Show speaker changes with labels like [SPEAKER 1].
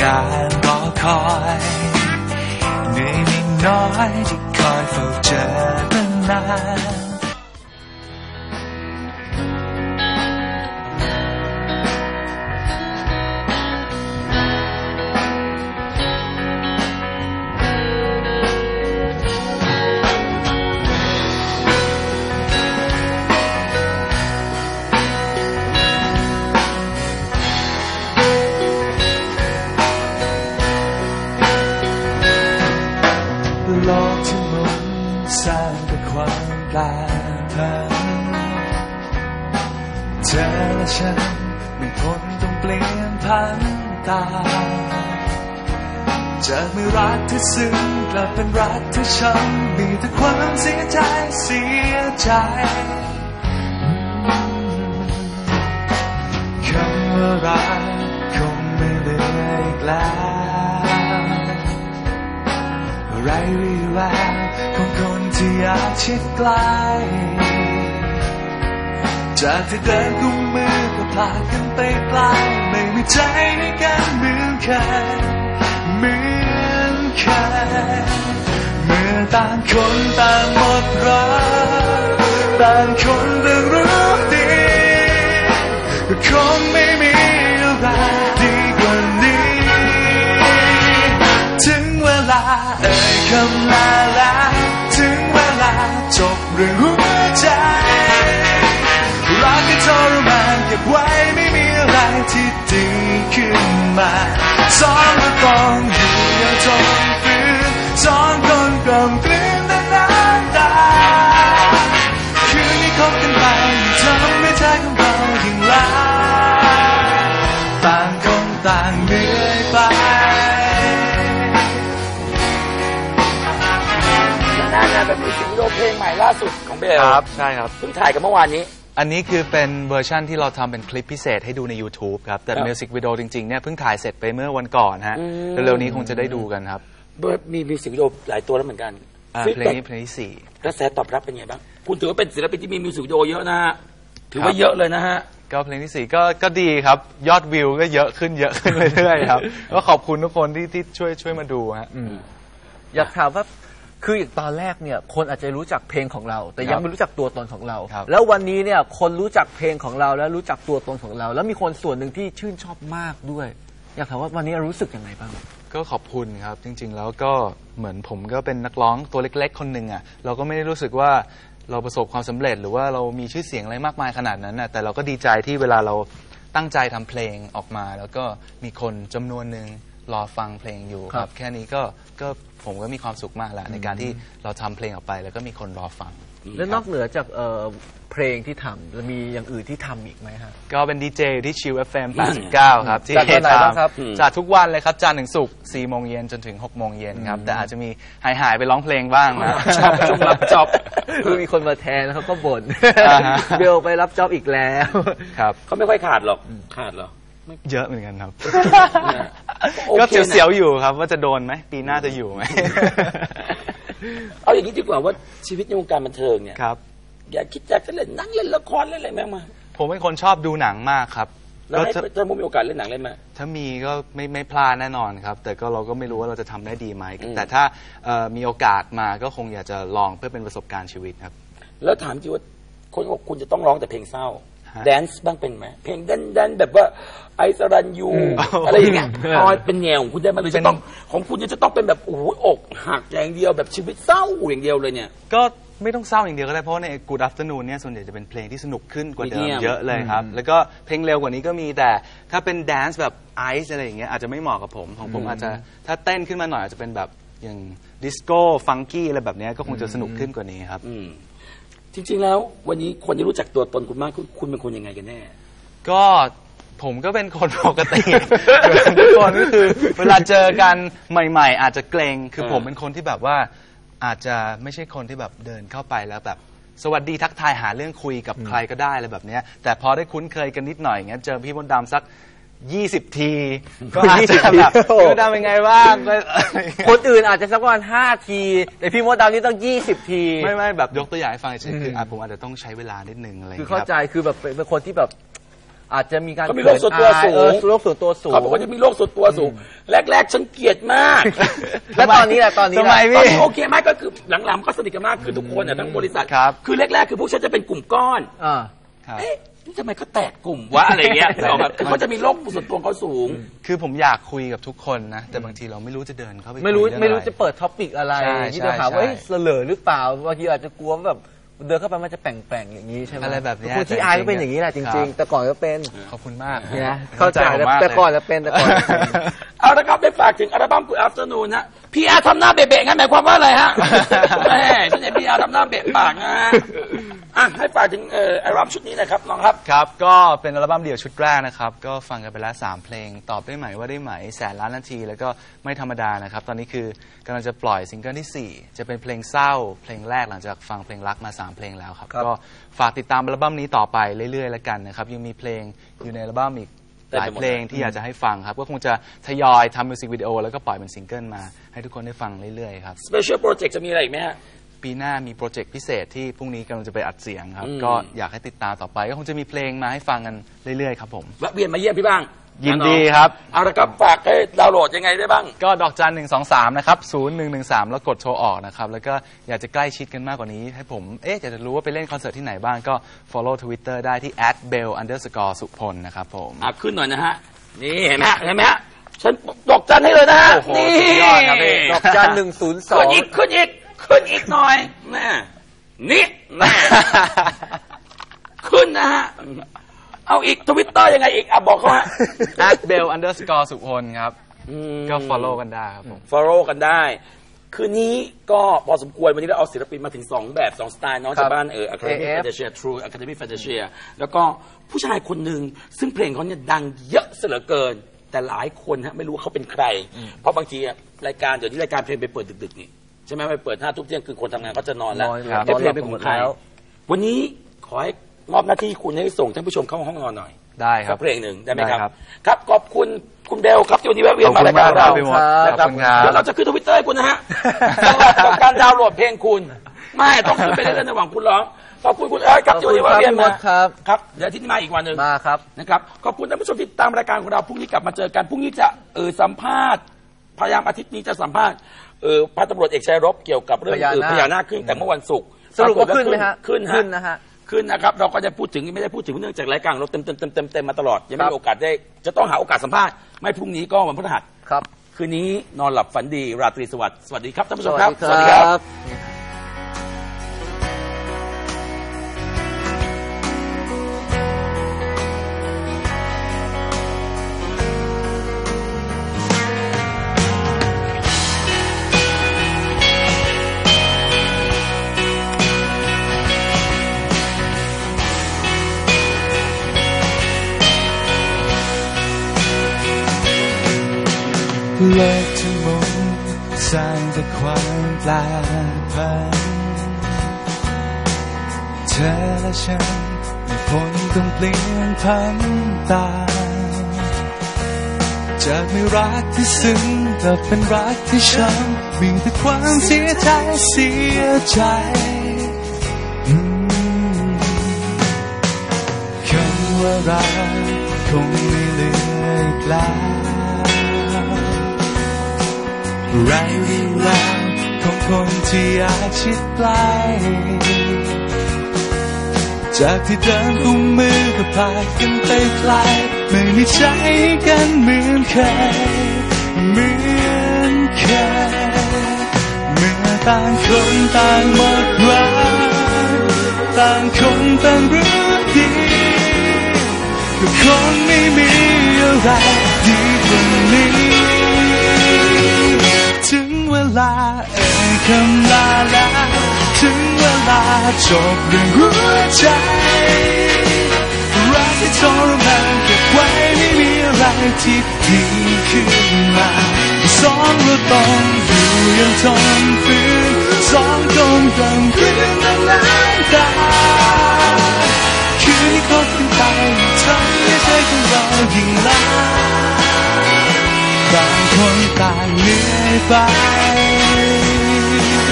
[SPEAKER 1] การรอคอยเหนื่อยไม่น้อยที่คอยเฝ้าเจอมานาน ความแปรผันเธอและฉันไม่พ้นต้องเปลี่ยนพันตาจากไม่รักที่ซึ้งกลับเป็นรักที่ช้ำมีแต่ความเสียใจเสียใจคำว่ารักคงไม่เหลืออีกแล้วไรวิแวว ที่อยากชิดใกล้จากที่เดินกุมมือก็พากันไปไกลไม่มีใจให้กันเหมือนเคยเหมือนเคยเมื่อต่างคนต่างหมดรักต่างคนต่างรู้ดีก็คงไม่
[SPEAKER 2] น้างานเป็นมิวสิกวิดีโอเพลงใหม่ล่าสุดของเบล
[SPEAKER 3] ครับใช่ครับ
[SPEAKER 2] เพิ่งถ่ายกันเมื่อวานนี้
[SPEAKER 3] อันนี้คือเป็นเวอร์ชั่นที่เราทำเป็นคลิปพิเศษให้ดูใน YouTube ครับ แต่
[SPEAKER 2] ครับ
[SPEAKER 3] มิวสิกวิดีโอจริงๆเนี่ยเพิ่งถ่ายเสร็จไปเมื่อวันก่อนฮะ
[SPEAKER 2] อืม
[SPEAKER 3] เร็วๆนี้คงจะได้ดูกันครับ
[SPEAKER 2] เบิร์ดมีมิวสิกวิดีโอหลายตัวแล้วเหมือนกัน
[SPEAKER 3] อ่า
[SPEAKER 2] ฟีด
[SPEAKER 3] เพล
[SPEAKER 2] แบ็
[SPEAKER 3] ง
[SPEAKER 2] ก
[SPEAKER 3] นี้เพลงที่สี่
[SPEAKER 2] กระแสตอบรับเป็นไงบ้าง คุณถือว่าเป็นศิลปินที่มีมิวสิกวิดีโอเยอะนะฮะ ถือว่าเยอะเลยนะฮะ
[SPEAKER 3] ก็เพลงที่สี่ก็ก็ดีครับ ยอดวิวก็เยอะขึ้นเยอะขึ้นเรื่อยๆครับ ก็ขอบคุณทุกคนที่ที่ช่วยช่วยมาดูฮะ
[SPEAKER 4] อยากถามว่า คืออย่างตอนแรกเนี่ยคนอาจจะรู้จักเพลงของเรา แต่ยังไม่รู้จักตัวตนของเรา
[SPEAKER 3] ครับ
[SPEAKER 4] แล้ววันนี้เนี่ยคนรู้จักเพลงของเราแล้วรู้จักตัวตนของเรา แล้วมีคนส่วนหนึ่งที่ชื่นชอบมากด้วย อยากถามว่าวันนี้รู้สึกยังไงบ้าง
[SPEAKER 3] ก็ขอบคุณครับ จริง ๆ แล้วก็เหมือนผมก็เป็นนักร้องตัวเล็ก ๆ คนหนึ่งอะเราก็ไม่ได้รู้สึกว่าเราประสบความสำเร็จ หรือว่าเรามีชื่อเสียงอะไรมากมายขนาดนั้นน่ะแต่เราก็ดีใจที่เวลาเราตั้งใจทำเพลงออกมา แล้วก็มีคนจำนวนหนึ่ง รอฟังเพลงอยู่ค
[SPEAKER 4] ครั
[SPEAKER 3] รับ
[SPEAKER 4] บ
[SPEAKER 3] แค่นี้ก็ก็ผมก็มีความสุขมากแล้วในการที่เราทำเพลงออกไป แล้วก็มีคนรอฟัง
[SPEAKER 4] แล้วนอกเหนือจากเอ่อเพลงที่ทำจะมีอย่างอื่นที่ทำอีกไหมฮะ
[SPEAKER 3] ก็เป็นดีเจอยู่ที่ชิว FM 89 ครับ ที่
[SPEAKER 4] จัดวันไหนบ้างครับ
[SPEAKER 3] อืม จัดทุกวันเลยครับ จันทร์ถึงศุกร์4โมงเย็นจนถึง 6 โมงเย็นครับ แต่อาจจะมีหายหายๆไปร้องเพลงบ้างนะ
[SPEAKER 2] ชอบชอบรับจอบ
[SPEAKER 4] คือมีคนมาแทนแล้วเขาก็บ่น
[SPEAKER 3] อ่าฮะ
[SPEAKER 4] เบลไปรับจ็อบอีกแล้ว
[SPEAKER 3] ครับ
[SPEAKER 2] เขาไม่ค่อยขาดหรอกขาดหรอ
[SPEAKER 3] เยอะเหมือนกันครับ
[SPEAKER 2] โอเคนะ
[SPEAKER 3] ก็เสียวๆอยู่ครับ ว่าจะโดนไหมปีหน้าจะอยู่ไหม
[SPEAKER 2] เอาอย่างนี้ดีกว่าว่าชีวิตในวงการบันเทิงเนี่ย
[SPEAKER 3] ครับ
[SPEAKER 2] อย่าคิดอยากจะเล่นหนังเล่นละครเล่นอะไรแม่งมา
[SPEAKER 3] ผมเป็นคนชอบดูหนังมากครับ
[SPEAKER 2] แล้ว
[SPEAKER 3] ก็
[SPEAKER 2] ให้
[SPEAKER 3] จะ
[SPEAKER 2] ถ้ามุมมีโอกาสเล่นหนังเล่นไหม
[SPEAKER 3] ถ้ามีก็ไม่ไม่พลาดแน่นอนครับ แต่ก็เราก็ไม่รู้ว่าเราจะทำได้ดีไหม
[SPEAKER 2] อืม
[SPEAKER 3] แต่ถ้าเอ่อมีโอกาสมาก็คงอยากจะลองเพื่อเป็นประสบการณ์ชีวิตครับ
[SPEAKER 2] แล้วถามจริงว่าคนบอกคุณจะต้องร้องแต่เพลงเศร้า
[SPEAKER 3] ฮะ
[SPEAKER 2] แดนซ์บ้างเป็นไหมเพลงแดนแดนแบบว่าไอสรันยู
[SPEAKER 3] อืม
[SPEAKER 2] อะไรอย่างเงี้ย
[SPEAKER 4] อืม
[SPEAKER 2] พอเป็นแนวของคุณได้ไหมหรือจะต้องของคุณจะต้องเป็นแบบโอ้โหอกหักอย่างเดียวแบบชีวิตเศร้าอย่างเดียวเลยเนี่ย
[SPEAKER 3] ก็ไม่ต้องเศร้าอย่างเดียวก็ได้เพราะว่าใน Good Afternoon เนี่ยส่วนใหญ่จะเป็นเพลงที่สนุกขึ้นกว่าเดิม
[SPEAKER 2] Medium
[SPEAKER 3] เยอะเลยครับ แล้วก็เพลงเร็วกว่านี้ก็มีแต่ถ้าเป็นแดนซ์แบบไอซ์อะไรอย่างเงี้ยอาจจะไม่เหมาะกับผมของผมอาจจะถ้าเต้นขึ้นมาหน่อยอาจจะเป็นแบบอย่างดิสโก้ฟังกี้อะไรแบบเนี้ยก็คงจะสนุกขึ้นกว่านี้ครับ
[SPEAKER 2] อืม จริง ๆ แล้ว วันนี้คนที่รู้จักตัวตนคุณมากคุณคุณเป็นคนยังไงกันแน่
[SPEAKER 3] ก็ผมก็เป็นคนปกติทุกคนก็คือ เวลาเจอกันใหม่ ๆ อาจจะเกรงคือ
[SPEAKER 2] เออ
[SPEAKER 3] ผมเป็นคนที่แบบว่า อาจจะไม่ใช่คนที่แบบเดินเข้าไปแล้วแบบ สวัสดีทักทายหาเรื่องคุยกับใครก็ได้อะไรแบบเนี้ยแต่พอได้คุ้นเคยกันนิดหน่อยอย่างเงี้ยเจอพี่มดดำสัก ยี่สิบที ก็อาจจะแบบ
[SPEAKER 4] โอ้
[SPEAKER 3] พี่มดดำเป็นไงบ้างก็
[SPEAKER 4] คนอื่นอาจจะสักประมาณห้าที แต่พี่มดดำนี่ต้องยี่สิบที
[SPEAKER 3] ไม่ไม่แบบยกตัวอย่างให้ฟังเฉยๆคืออะผมอาจจะต้องใช้เวลานิดนึงอะไรอย่าง
[SPEAKER 4] คือ
[SPEAKER 3] เงี้ย
[SPEAKER 4] เข้า
[SPEAKER 3] ครับ
[SPEAKER 4] ใจคือแบบเป็นเป็นคนที่แบบ อาจจะมีการ
[SPEAKER 2] เขามีโรคส่วนตัวสูง
[SPEAKER 4] เออโรคส่วนตัวสูง
[SPEAKER 2] เขาบอกว่าจะมีโรคส่วนตัวสูง แรก ๆ ฉันเกลียดมาก
[SPEAKER 4] แล้วตอนนี้แหละตอนนี้
[SPEAKER 3] ทำ
[SPEAKER 4] แห
[SPEAKER 3] ไม
[SPEAKER 4] ละ
[SPEAKER 3] พี่
[SPEAKER 2] ตอนนี้โอเคไหมก็คือหลังๆก็สนิทกันมากคือทุกคนเนี่ยทั้งบริษัท
[SPEAKER 3] ครับ
[SPEAKER 2] คือแรก ๆ คือพวกฉันจะเป็นกลุ่มก้อน
[SPEAKER 4] อ่า
[SPEAKER 3] ครับ
[SPEAKER 2] เอ๊ะนี่ ทำไมเขาแตกกลุ่มวะอะไรเงี้ยนึกออกปะคือเขาจะมีโรคส่วนตัวเขาสูง
[SPEAKER 3] คือผมอยากคุยกับทุกคนนะ แต่บางทีเราไม่รู้จะเดินเข้าไป
[SPEAKER 4] ไม่รู้
[SPEAKER 3] คุยเอง
[SPEAKER 4] ไม่รู้
[SPEAKER 3] อ
[SPEAKER 4] จะเปิดท็อปิกอะไร
[SPEAKER 3] ใช่
[SPEAKER 4] ที่
[SPEAKER 3] ใช่
[SPEAKER 4] จะถามว่า
[SPEAKER 3] ใช่
[SPEAKER 4] เอ้ยเสลอหรือเปล่าบางทีอาจจะกลัวว่าแบบเดินเข้าไปมันจะแปลงๆอย่างนี้ใช่ไหม
[SPEAKER 3] อะไรแบบเนี้ย
[SPEAKER 4] คนที่อายก็เป็นอย่างนี้แหละจ
[SPEAKER 3] ครั
[SPEAKER 4] ริ
[SPEAKER 3] บ
[SPEAKER 4] งๆแต่ก่อนก็เป็น
[SPEAKER 3] ขอบคุณมาก
[SPEAKER 4] นะเข้าใจ
[SPEAKER 3] ผมมาก
[SPEAKER 4] แต่
[SPEAKER 3] เลย
[SPEAKER 4] ก่อนจะเป็นแต่ก่อนจะเป็น
[SPEAKER 2] เอาละครับได้ฝากถึงอัลบั้ม Good Afternoon นะพี่อาร์ทำหน้าเบะๆงั้นหมายความว่าอะไรฮะแม่ฉันเห็นพี่อาร์ทำหน้าเบะปากนะอะให้ฝากถึงเอ่ออัลบั้มชุดนี้หนะครับน้องครับ
[SPEAKER 3] ครับก็เป็นอัลบั้มเดี่ยวชุดแรกนะครับ ก็ฟังกันไปแล้ว3เพลง ตอบได้ไหมว่าได้ไหมแสนล้านนาที แล้วก็ไม่ธรรมดานะครับ ตอนนี้คือกำลังจะปล่อยซิงเกิลที่ 4 จะเป็นเพลงเศร้า เพลงแรกหลังจากฟังเพลงรักมา 3 เพลงแล้วครับ
[SPEAKER 4] ครับ
[SPEAKER 3] ก็ฝากติดตามอัลบั้มนี้ต่อไปเรื่อยๆแล้วกันนะครับ ยังมีเพลงอยู่ในอัลบั้มอีก หลายเพลงที่อยากจะให้ฟังครับ ก็คงจะทยอยทำมิวสิกวิดีโอแล้วก็ปล่อยเป็นซิงเกิลมา ให้ทุกคนได้ฟังเรื่อยๆครับ
[SPEAKER 2] Special Project จะมีอะไรอีกไหมฮะ
[SPEAKER 3] ปีหน้ามีโปรเจกต์พิเศษที่พรุ่งนี้กำลังจะไปอัดเสียงครับ
[SPEAKER 2] อืม
[SPEAKER 3] ก็อยากให้ติดตามต่อไป ก็คงจะมีเพลงมาให้ฟังกันเรื่อยๆครับผม
[SPEAKER 2] แวะเวียนมาเยี่ยมพี่บ้าง
[SPEAKER 3] ยินดีครับ
[SPEAKER 2] เอาละครับฝากให้ดาวน์โหลดยังไงได้บ้าง
[SPEAKER 3] ก็ดอกจันหนึ่งสองสามนะครับศูนย์หนึ่งหนึ่งสามแล้วกดโทรออกนะครับ แล้วก็อยากจะใกล้ชิดกันมากกว่านี้ ให้ผม เอ๊ะ อยากจะรู้ว่าไปเล่นคอนเสิร์ตที่ไหนบ้างก็ follow Twitter ได้ที่ @bell underscore สุพลนะครับผม
[SPEAKER 2] อะ ขึ้นหน่อยนะฮะ นี่เห็นไหมฮะเห็นไหมฮะฉันดอกจันให้เลยนะฮะ
[SPEAKER 3] โอ้โห
[SPEAKER 2] นี่
[SPEAKER 3] สุดยอดครับพี่
[SPEAKER 4] ดอกจันหนึ่งศูนย์สอ
[SPEAKER 2] ขึ้น
[SPEAKER 4] ง
[SPEAKER 2] อีกขึ้นอีกขึ้นอีกหน่อยแน่นี่แน่ขึ้นนะฮะ เอาอีกทวิตเตอร์ยังไงอีกอะบอกเขาฮะ
[SPEAKER 3] @bell underscore สุพลครับ ก็ follow กันได้ครับผม
[SPEAKER 2] follow กันได้ คืนนี้ก็พอสมควร วันนี้เราเอาศิลปินมาถึง 2 แบบ 2 สไตล์เน้อง
[SPEAKER 4] ครับ
[SPEAKER 2] จากบ้านเออ Academy
[SPEAKER 4] AF
[SPEAKER 2] Fantasia True Academy Fantasia แล้วก็ผู้ชายคนหนึ่งซึ่งเพลงเขาเนี่ยดังเยอะเสียเหลือเกิน แต่หลายคนฮะไม่รู้ว่าเขาเป็นใคร เพราะบางทีอะรายการเดี๋ยวนี้รายการเพลงไปเปิดดึกๆนี่ใช่ไหมไปเปิดห้าทุ่มเที่ยงคืนคนทำงานก็จะนอนแล้ว
[SPEAKER 4] นอน
[SPEAKER 2] ให้เพลงเป็นของใคร
[SPEAKER 4] แล้ว
[SPEAKER 2] วันนี้ขอให้ มอบหน้าที่คุณให้ส่งท่านผู้ชมเข้าห้องนอนหน่อย
[SPEAKER 3] ได้ค
[SPEAKER 2] สั
[SPEAKER 3] รั
[SPEAKER 2] ก
[SPEAKER 3] บ
[SPEAKER 2] เพลงหนึ่งได้ไหมครับ
[SPEAKER 3] ได้ครับ
[SPEAKER 2] ครับขอบคุณคุณเบลครับที่วันนี้แวะเวียน
[SPEAKER 3] ขอบ
[SPEAKER 2] มา
[SPEAKER 3] คุณ
[SPEAKER 2] รายการ
[SPEAKER 3] มากครั
[SPEAKER 2] เรา
[SPEAKER 3] บพี่มด
[SPEAKER 2] นะ
[SPEAKER 3] ขอบคุณครับ
[SPEAKER 2] เดี๋ยวเราจะขึ้นทวิตเตอร์ให้คุณนะฮะสำหรับกับการดาวน์โหลดเพลงคุณ ไม่ต้องขึ้นไปเล่นๆระหว่างคุณร้องขอบคุณคุณเอิร์ธครับที่วันนี้แวะเวียนมา
[SPEAKER 4] ขอบคุณครับ
[SPEAKER 2] ครับเดี๋ยวอาที่นี้มาอีกวันหนึ่ง
[SPEAKER 4] มาครับ
[SPEAKER 2] นะครับขอบคุณท่านผู้ชมที่ติดตามรายการของเราพรุ่งนี้กลับมาเจอกันพรุ่งนี้จะเออสัมภาษณ์ พยายามอาทิตย์นี้จะสัมภาษณ์เออพันตำรวจเอกชัยรบเกี่ยวกับเรื่อง
[SPEAKER 4] พญานาค
[SPEAKER 2] เออพญานาคขึ้นแต่เมื่อวันศุกร์
[SPEAKER 4] สรุปว่า
[SPEAKER 2] ปกฏ
[SPEAKER 4] ขึ้นไหมฮะ
[SPEAKER 2] ขึ้นฮะ
[SPEAKER 4] ขึ้นนะฮะ
[SPEAKER 2] ขึ้นนะครับ เราก็จะพูดถึงไม่ได้พูดถึงเนื่องจากรายการเราเต็มเต็มเต็มเต็มเต็มมาตลอด ยังไม่มีโอกาสได้ จะต้องหาโอกาสสัมภาษณ์ ไม่พรุ่งนี้ก็วันพฤหัส
[SPEAKER 4] ครับ
[SPEAKER 2] คืนนี้นอนหลับฝันดี ราตรีสวัสดิ์ สวัสดีครับท่านผู้ชมครับ
[SPEAKER 4] สวัสดีครับ
[SPEAKER 1] มดสร้างแต่ความแปรผันเธอและฉันไมีผลต้องเปลี่ยนพันตามจากไม่รักที่ซึ้งกลับเป็นรักที่ช้ำมีแต่ความเสียใจเสียใจคำว่ารักคงไม่เหลืออีกแล้ว ไรรี่ราวของคนที่อยากชิดใกล้จากที่เดินกุมมือก็พากันไปไกลไม่มีใจกันเหมือนเคยเหมือนเคยเมื่อต่างคนต่างหมดหวังต่างคนต่างรู้ดีก็คงไม่มีอะไรดีกว่านี้ จบเรื่องหัวใจ รักที่ทรมานเก็บไว้ไม่มีอะไรที่ดีขึ้นมาสองเราต้องอยู่อยังทนฝืนสองคนต่างคืนน้ำน้ำตาคืนที่คบกันไปทำให้ใจของเรายิ่งล้าต่างคนต่างเหนื่อยไป